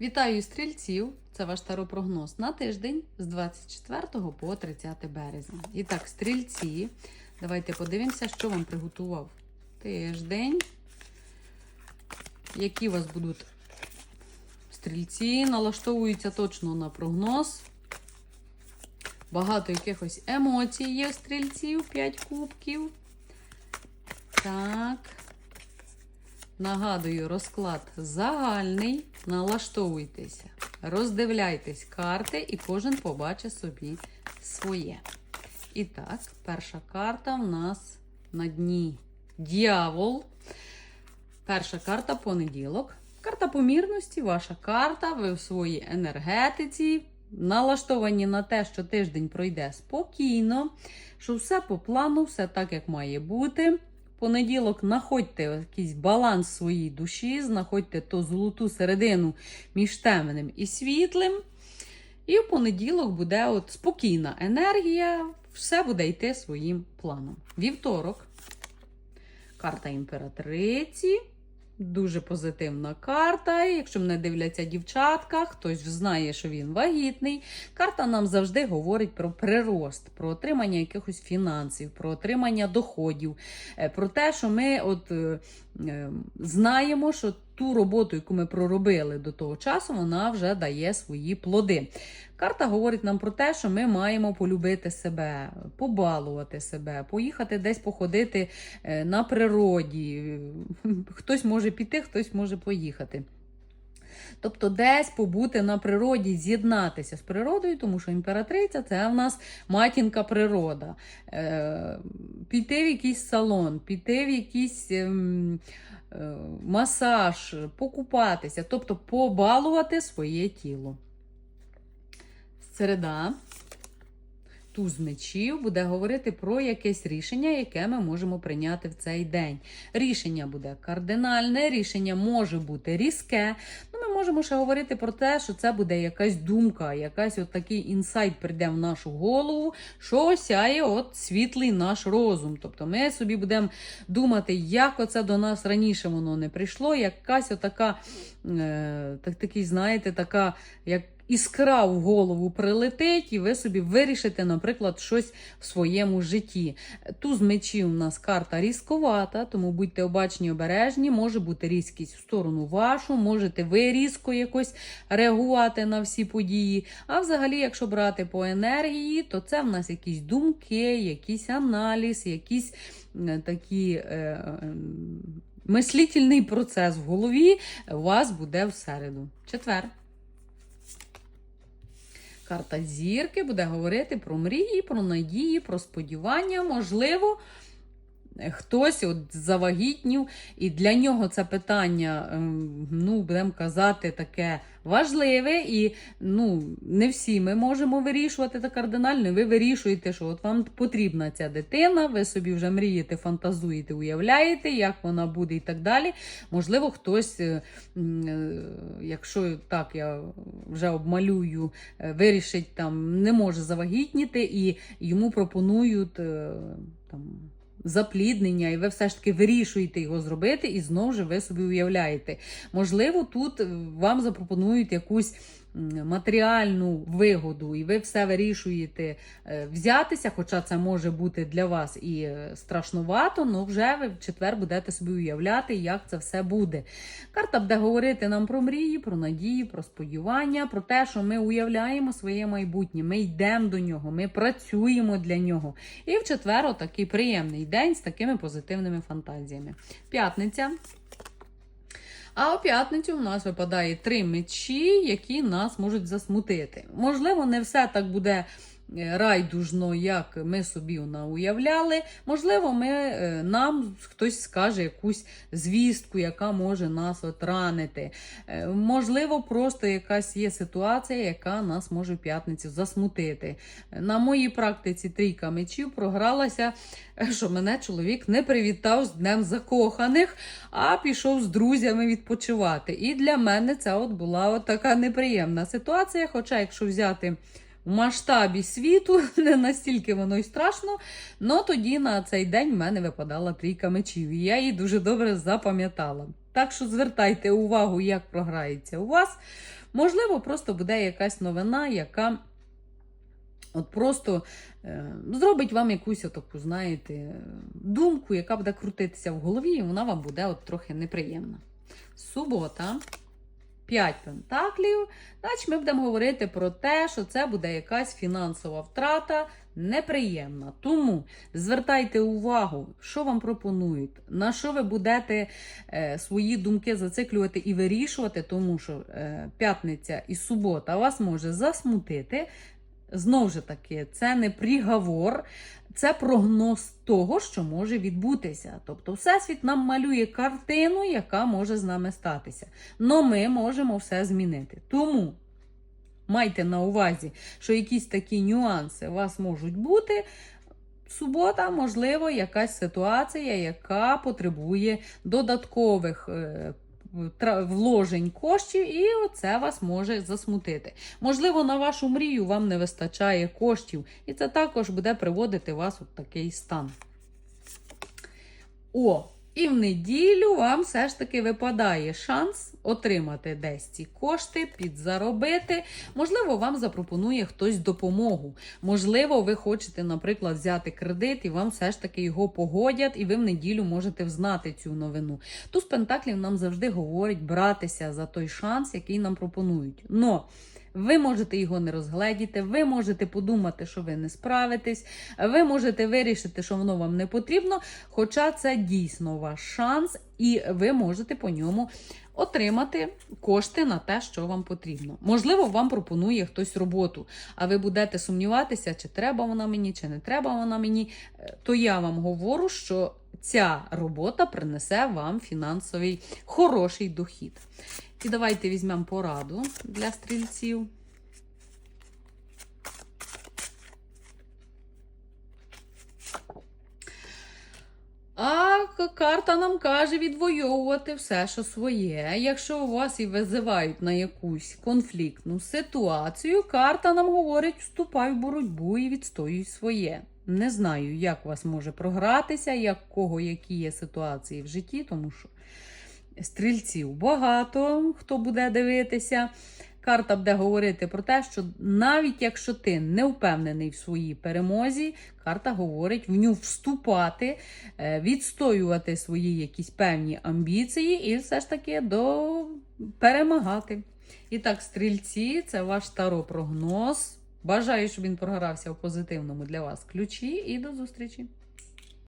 Вітаю стрільців! Це ваш таропрогноз на тиждень з 24 по 30 березня. І так, стрільці, давайте подивимося, що вам приготував тиждень. Які у вас будуть стрільці, налаштовуються точно на прогноз. Багато якихось емоцій є у стрільців, 5 кубків. Так. Нагадую, розклад загальний. Налаштовуйтеся, роздивляйтесь карти, і кожен побачить собі своє. І так, перша карта в нас на дні Д'явол. Перша карта понеділок. Карта помірності, ваша карта, ви в своїй енергетиці. Налаштовані на те, що тиждень пройде спокійно, що все по плану, все так, як має бути. Понеділок знаходьте якийсь баланс своїй душі, знаходьте ту золоту середину між темним і світлим. І в понеділок буде от спокійна енергія, все буде йти своїм планом. Вівторок. Карта імператриці. Дуже позитивна карта. Якщо мене дивляться дівчатка, хтось знає, що він вагітний. Карта нам завжди говорить про прирост, про отримання якихось фінансів, про отримання доходів, е, про те, що ми от е, знаємо, що ту роботу, яку ми проробили до того часу, вона вже дає свої плоди. Карта говорить нам про те, що ми маємо полюбити себе, побалувати себе, поїхати десь походити е, на природі. Хтось може піти, хтось може поїхати. Тобто десь побути на природі, з'єднатися з природою, тому що імператриця це в нас матінка природа. Е, Піти в якийсь салон, піти в якийсь ем, е, масаж, покупатися, тобто побалувати своє тіло. Середа. Туз мечів буде говорити про якесь рішення, яке ми можемо прийняти в цей день. Рішення буде кардинальне, рішення може бути різке. Ну, можемо ще говорити про те, що це буде якась думка, якась от такий інсайт прийде в нашу голову, що осяє от світлий наш розум. Тобто ми собі будемо думати, як оце до нас раніше воно не прийшло, якась отака, е, так, такий, знаєте, така, як іскра в голову прилетить, і ви собі вирішите, наприклад, щось в своєму житті. Туз мечів у нас карта різковата, тому будьте обачні, обережні, може бути різкість в сторону вашу, можете ви різко якось реагувати на всі події. А взагалі, якщо брати по енергії, то це в нас якісь думки, якийсь аналіз, якісь такі. Е, Мислительний процес в голові у вас буде в середу. Четвер. Карта зірки буде говорити про мрії, про надії, про сподівання. Можливо, хтось от завагітнів, і для нього це питання, ем, ну, будемо казати, таке важливе. І ну, не всі ми можемо вирішувати це кардинально. Ви вирішуєте, що от вам потрібна ця дитина, ви собі вже мрієте, фантазуєте, уявляєте, як вона буде і так далі. Можливо, хтось, е, е, якщо так я вже обмалюю, е, вирішить там, не може завагітніти, і йому пропонують там. Запліднення, і ви все ж таки вирішуєте його зробити, і знову ж ви собі уявляєте. Можливо, тут вам запропонують якусь матеріальну вигоду, і ви все вирішуєте е, взятися, хоча це може бути для вас і е, страшнувато, але вже ви в четвер будете собі уявляти, як це все буде. Карта буде говорити нам про мрії, про надії, про сподівання, про те, що ми уявляємо своє майбутнє, ми йдемо до нього, ми працюємо для нього. І в четвер такий приємний день з такими позитивними фантазіями. П'ятниця. А у п'ятницю у нас випадає три мечі, які нас можуть засмутити. Можливо, не все так буде райдужно, як ми собі вона уявляли. Можливо, ми, е, нам хтось скаже якусь звістку, яка може нас от ранити. Е, Можливо, просто якась є ситуація, яка нас може в п'ятницю засмутити. На моїй практиці трійка мечів програлася, е, що мене чоловік не привітав з Днем закоханих, а пішов з друзями відпочивати. І для мене це от була от така неприємна ситуація. Хоча, якщо взяти в масштабі світу, не настільки воно й страшно, але тоді на цей день в мене випадала трійка мечів, і я її дуже добре запам'ятала. Так що звертайте увагу, як програється у вас. Можливо, просто буде якась новина, яка от просто е, зробить вам якусь таку, знаєте, думку, яка буде крутитися в голові, і вона вам буде от трохи неприємна. Субота. 5 пентаклів. Значить, ми будемо говорити про те, що це буде якась фінансова втрата неприємна. Тому звертайте увагу, що вам пропонують, на що ви будете е, свої думки зациклювати і вирішувати, тому що е, п'ятниця і субота вас може засмутити. Знову ж таки, це не приговор, це прогноз того, що може відбутися. Тобто, Всесвіт нам малює картину, яка може з нами статися. Но ми можемо все змінити. Тому майте на увазі, що якісь такі нюанси у вас можуть бути. Субота, можливо, якась ситуація, яка потребує додаткових е, вложень коштів, і це вас може засмутити. Можливо, на вашу мрію вам не вистачає коштів, і це також буде приводити вас у такий стан. О, і в неділю вам все ж таки випадає шанс отримати десь ці кошти, підзаробити. Можливо, вам запропонує хтось допомогу. Можливо, ви хочете, наприклад, взяти кредит, і вам все ж таки його погодять, і ви в неділю можете взнати цю новину. Туз Пентаклів нам завжди говорить братися за той шанс, який нам пропонують. Но ви можете його не розгледіти, ви можете подумати, що ви не справитесь, ви можете вирішити, що воно вам не потрібно, хоча це дійсно ваш шанс, і ви можете по ньому отримати кошти на те, що вам потрібно. Можливо, вам пропонує хтось роботу, а ви будете сумніватися, чи треба вона мені, чи не треба вона мені. Е, То я вам говорю, що ця робота принесе вам фінансовий хороший дохід. І давайте візьмемо пораду для стрільців. А карта нам каже відвоювати все, що своє. Якщо у вас і визивають на якусь конфліктну ситуацію, карта нам говорить, вступай в боротьбу і відстоюй своє. Не знаю, як вас може програтися, як кого які є ситуації в житті, тому що стрільців багато, хто буде дивитися. Карта буде говорити про те, що навіть якщо ти не впевнений в своїй перемозі, карта говорить в ню вступати, е, відстоювати свої якісь певні амбіції і все ж таки до перемагати. І так, стрільці, це ваш таро прогноз. Бажаю, щоб він програвся в позитивному для вас ключі, і до зустрічі!